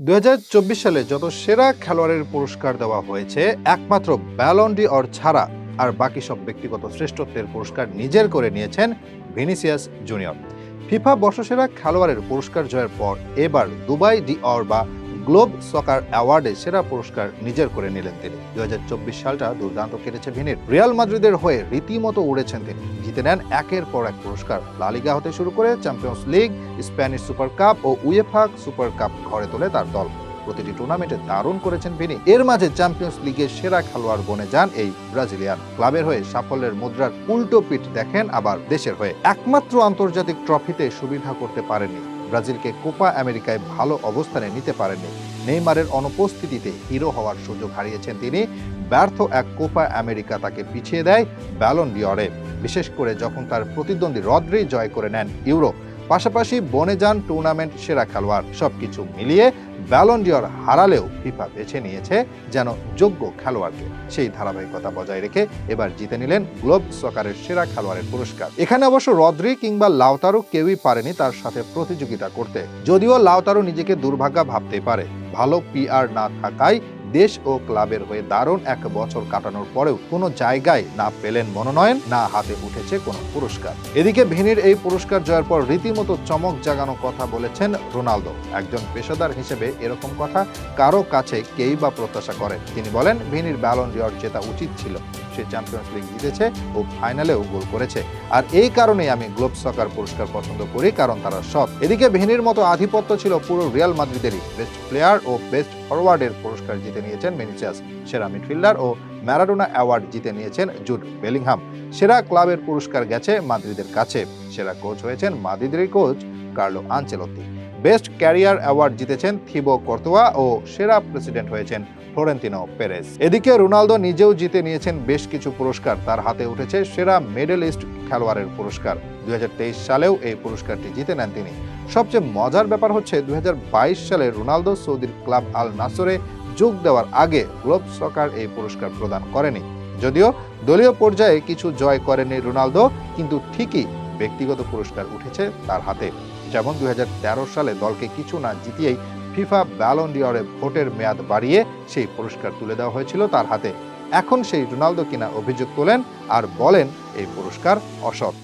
দুই হাজার চব্বিশ সালে যত সেরা খেলোয়াড়ের পুরস্কার দেওয়া হয়েছে, একমাত্র ব্যালন্ডি অর ছাড়া আর বাকি সব ব্যক্তিগত শ্রেষ্ঠত্বের পুরস্কার নিজের করে নিয়েছেন ভিনিসিয়াস জুনিয়র ফিফা বর্ষসেরা খেলোয়াড়ের পুরস্কার জয়ের পর এবার দুবাই ডি অর বা গ্লোব সকার অ্যাওয়ার্ডে সেরা পুরস্কার নিজের করে নিলেন তিনি। দু হাজার চব্বিশ সালটা দুর্দান্ত কেটেছে ভিনির। রিয়াল মাদ্রিদের হয়ে রীতিমতো উড়েছেন তিনি। জিতে নেন একের পর এক পুরস্কার। লালিগা হতে শুরু করে Champions League, Spanish Super Cup ও উয়েফা সুপার কাপ ঘরে তোলে তার দল। প্রতিটি টুর্নামেন্টে দারুণ করেছেন ভিনি। এর মাঝে চ্যাম্পিয়ন্স লিগের সেরা খেলোয়াড় বনে যান এই ব্রাজিলিয়ান। ক্লাবের হয়ে সাফল্যের মুদ্রার উল্টো পিঠ দেখেন আবার দেশের হয়ে। একমাত্র আন্তর্জাতিক ট্রফিতে সুবিধা করতে পারেননি ব্রাজিলকে কোপা আমেরিকায় ভালো অবস্থানে নিতে পারেননি। নেইমারের অনুপস্থিতিতে হিরো হওয়ার সুযোগ হারিয়েছেন তিনি। ব্যর্থ এক কোপা আমেরিকা তাকে পিছিয়ে দেয় ব্যালন ডিওরে বিশেষ করে যখন তার প্রতিদ্বন্দ্বী রদ্রি জয় করে নেন ইউরো। পাশাপাশি বনে যান টুর্নামেন্ট সেরা খেলোয়াড় সবকিছু মিলিয়ে ব্যালন ডিওর হারালেও ফিফা বেছে নিয়েছে যেন যোগ্য খেলোয়াড়কে। সেই ধারাবাহিকতা বজায় রেখে এবার জিতে নিলেন গ্লোব সকারের সেরা খেলোয়াড়ের পুরস্কার। এখানে অবশ্য রদ্রি কিংবা লাউতারো কেউই পারেনি তার সাথে প্রতিযোগিতা করতে। যদিও লাউতারো নিজেকে দুর্ভাগ্য ভাবতে পারে। ভালো পিআর না থাকায় দেশ ও ক্লাবের হয়ে দারুণ এক বছর কাটানোর পরেও কোনো জায়গায় না পেলেন মনোনয়ন, না হাতে উঠেছে কোনো পুরস্কার। এদিকে ভিনির এই পুরস্কার জয়ের পর রীতিমতো চমক জাগানো কথা বলেছেন রোনালদো। একজন পেশাদার হিসেবে এরকম কথা কারও কাছে কেই বা প্রত্যাশা করেন? তিনি বলেন, ভিনির ব্যালন ডিওর জেতা উচিত ছিল। সে চ্যাম্পিয়ন্স লিগ জিতেছে ও ফাইনালেও গোল করেছে। আর এই কারণেই আমি গ্লোব সকার পুরস্কার পছন্দ করি, কারণ তারা সৎ। এদিকে ভিনির মতো আধিপত্য ছিল পুরো রিয়াল মাদ্রিদেরই। বেস্ট প্লেয়ার ও বেস্ট ফরওয়ার্ডের পুরস্কার জিতে নিয়েছেন মেনিচাস সেরা মিডফিল্ডার ও ম্যারাডোনা অ্যাওয়ার্ড জিতে নিয়েছেন জুড বেলিংহাম। সেরা ক্লাবের পুরস্কার গেছে মাদ্রিদের কাছে। সেরা কোচ হয়েছেন মাদ্রিদের coach Carlo Ancelotti. Best career award জিতেছেন থিবো কর্তোয়া ও সেরা প্রেসিডেন্ট হয়েছেন ফ্লোরেন্তিনো পেরেস এদিকে রোনালদো নিজেও জিতে নিয়েছেন বেশ কিছু পুরস্কার। তার হাতে উঠেছে সেরা মিডল ইস্ট খেলোয়াড়ের পুরস্কার। দুই হাজার তেইশ সালেও এই পুরস্কারটি জিতে নেন তিনি। সবচেয়ে মজার ব্যাপার হচ্ছে দুই হাজার বাইশ সালে রোনালদো সৌদির ক্লাব আল নাসরে যোগ দেওয়ার আগে গ্লোব সকার এই পুরস্কার প্রদান করেনি। যদিও দলীয় পর্যায়ে কিছু জয় করেনি রোনালদো, কিন্তু ঠিকই ব্যক্তিগত পুরস্কার উঠেছে তার হাতে। যেমন দুই হাজার তেরো সালে দলকে কিছু না জিতিয়েই ফিফা ব্যালন ডিওরে ভোটের মেয়াদ বাড়িয়ে সেই পুরস্কার তুলে দেওয়া হয়েছিল তার হাতে। এখন সেই রোনালদো কিনা অভিযোগ তোলেন আর বলেন এই পুরস্কার অসৎ।